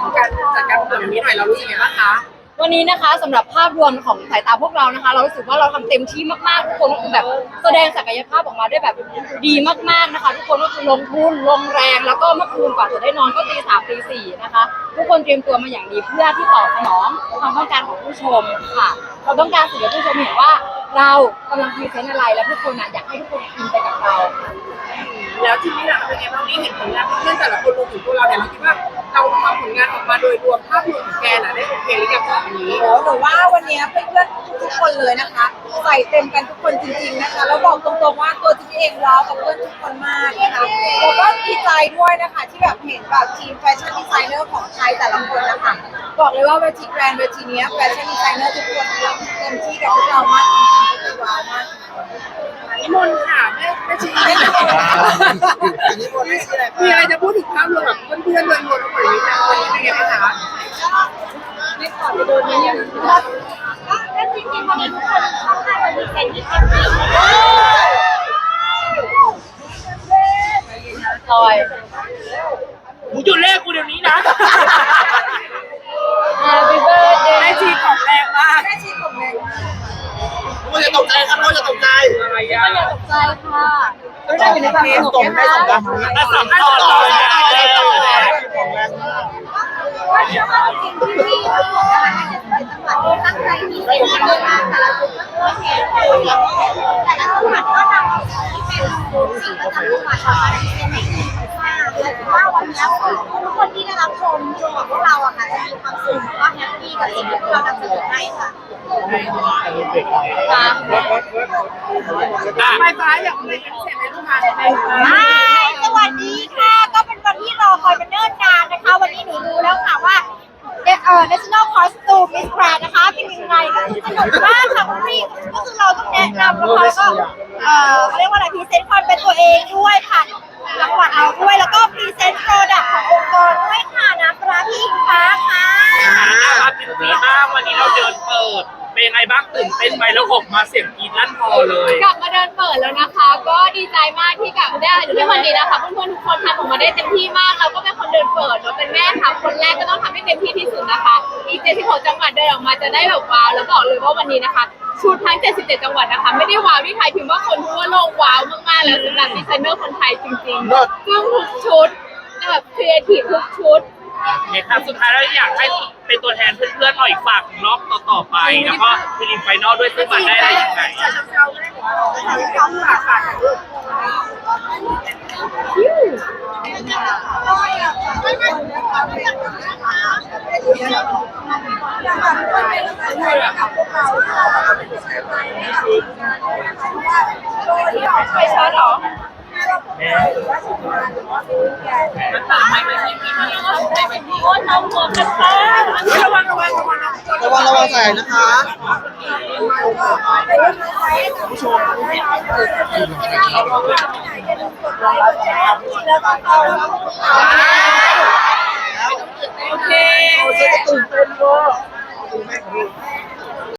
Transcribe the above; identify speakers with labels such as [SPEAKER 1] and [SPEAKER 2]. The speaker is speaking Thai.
[SPEAKER 1] ของการจัดการประกวดแบบนี้หน่อยเรารู้สึกยังไงบ้างคะ
[SPEAKER 2] วันนี้นะคะสำหรับภาพรวมของสายตาพวกเรานะคะ เรารู้สึกว่าเราทำเต็มที่มากๆทุกคนก็คือแบบแสดงศักยภาพออกมาได้แบบดีมากๆนะคะ ทุกคนก็คือลงทุนลงแรงแล้วก็เมื่อคืนก่อนจะได้นอนก็ตีสามตีสี่นะคะ ทุกคนเตรียมตัวมาอย่างดีเพื่อที่ตอบสนองความต้องการของผู้ชมค่ะ เราต้องการสื่อให้ผู้ชมเห็นว่าเรากำลังพรีเซนต์อะไรและทุกคนน่ะอยากให้ทุกคนอินไปกับเราค่ะ
[SPEAKER 1] แล้วทีนี้เราเป็นไงบ้างนี้เห็นผลงานเพื่อนแต่ละคนรวมถึงตัวเราเนี่ยเราคิดว่า เราทำผลงานออกมาโดยรวมภาพรวมของแกน่ะได้โอเคหรือยังกับวันนี้
[SPEAKER 3] โอ้หนูว่าวันนี้เพื่อนๆทุกคนเลยนะคะ ใส่เต็มกันทุกคนจริงๆนะคะ แล้วบอกตรงๆว่าตัวจิ๊บเองว้าวกับเพื่อนทุกคนมากนะคะแล้วก็ดีใจด้วยนะคะ ที่แบบเห็นแบบทีมแฟชั่นดีไซเนอร์ของไทยแต่ละคนนะคะ บอกเลยว่าเวทีแกรนด์เวทีเนี้แฟชั่นดีไซเนอร์ทุกคนเต็มที่กับพวกเรามากจริงๆก็คือว้าวมาก
[SPEAKER 1] นิมนต์ค่ะ แม่แม่ชีไม่ได้
[SPEAKER 4] อันนี้คนไม่ใช่อะไร
[SPEAKER 1] มีอะไรจะพูดถึงภาพรวมแบบเพื่อนๆโดยรวมทั้งหมดนี้นะวันนี้เป็นไงบ้างคะ
[SPEAKER 2] ไม่ขอไปโดนนี้ยัง
[SPEAKER 5] ก็จริงๆวันนี้ทุกคนเข้าค่ายวันนี้เป็นที่เต็มที่
[SPEAKER 2] ลอย
[SPEAKER 1] กูหยุดเลขกูเดี๋ยวนี้นะ ก็
[SPEAKER 4] จะตกใจครับก็จะตกใจ
[SPEAKER 1] อะไรอะ
[SPEAKER 2] ตกใจค่ะไม่ได้อยู่ในความสนุก
[SPEAKER 4] ตรง
[SPEAKER 2] นะ
[SPEAKER 4] ไม่ตกกัน
[SPEAKER 1] อะสองต่อต่อเลย
[SPEAKER 5] ก็เชื่อว่าจริงๆที่ทุกคนนะคะน่าจะเป็นจังหวัดตั้งใจมีเต็มที่มากแต่ละจุดก็คือแทนแต่ละจังหวัดก็นำที่เป็นสิ่ง ประจำจังหวัดมาเป็นในที่มากเลยว่าวันนี้ทุกคนที่ได้รับชมชมของพวกเราอะค่ะจะมีความสุขแล้วก็แฮปปี้กับสิ่งที่พวกเรานำเสนอให้ค่ะ
[SPEAKER 1] ไฟฟ้าอยากเป็นพิเศษในลูกค้าใช่ไหมคะ
[SPEAKER 5] ใช่สวัสดีค่ะ ก็เป็นวันที่รอคอยมาเนิ่นนานนะคะ วันนี้หนูรู้แล้วค่ะว่าเอ่อ National Costume Miss Grand นะคะเป็นยังไงก็คือสนุกมากค่ะคุณพี่ก็คือเราต้องแนะนำนะคะแล้วก็ เอ่อเขาเรียกว่าอะไรพรีเซนต์ความเป็นตัวเองด้วยค่ะจังหวัดเราด้วยแล้วก็พรีเซนต์โปรดักต์ขององค์กรด้วยค่ะน้ำปลาพี่อิงฟ้าค่ะ
[SPEAKER 6] ครับตื่นเต้นมากวันนี้เราเดินเปิด เป็นยังไงบ้างตื่นเต้นไหมแล้วออกมาเสียงกรีดลั่นพอเลย
[SPEAKER 2] กลับมาเดินเปิดแล้วนะคะ ก็ดีใจมากที่กลับได้อยู่ที่วันนี้นะคะเพื่อนๆทุกคนทำออกมาได้เต็มที่มากเราก็เป็นคนเดินเปิดเราเป็นแม่ทำคนแรกก็ต้องทำให้เต็มที่ที่สุดนะคะ อีก76จังหวัดเดินออกมาจะได้แบบว้าวแล้วบอกเลยว่าวันนี้นะคะ ชุดทั้ง 77 จังหวัดนะคะ ไม่ได้ว้าวที่ไทยพิมพ์ว่าคนทั่วโลกว้าวมากๆแล้วสำหรับดีไซเนอร์คนไทยจริงๆซึ่งทุกชุดแบบครีเอทีฟทุกชุด
[SPEAKER 6] เนี่ยครับสุดท้ายแล้วอยากให้เป็นตัวแทนเพื่อนๆหน่อยฝากรอบต่อๆไป แล้วก็ฟิลิปไฟนอลด้วยซึ่งมันได้อะไรยังไง
[SPEAKER 1] จะเช้าๆได้หรือว่าเราต้องฝากฝากกันลูก
[SPEAKER 2] ไปช้อนเหรอโอ้ยน้องหัวกันค่ะ
[SPEAKER 1] ระวังระวังระวัง
[SPEAKER 4] ระวังระวังใส่นะคะ
[SPEAKER 1] โอเค
[SPEAKER 4] ตื่นเต้นเวอร์ Flamengo.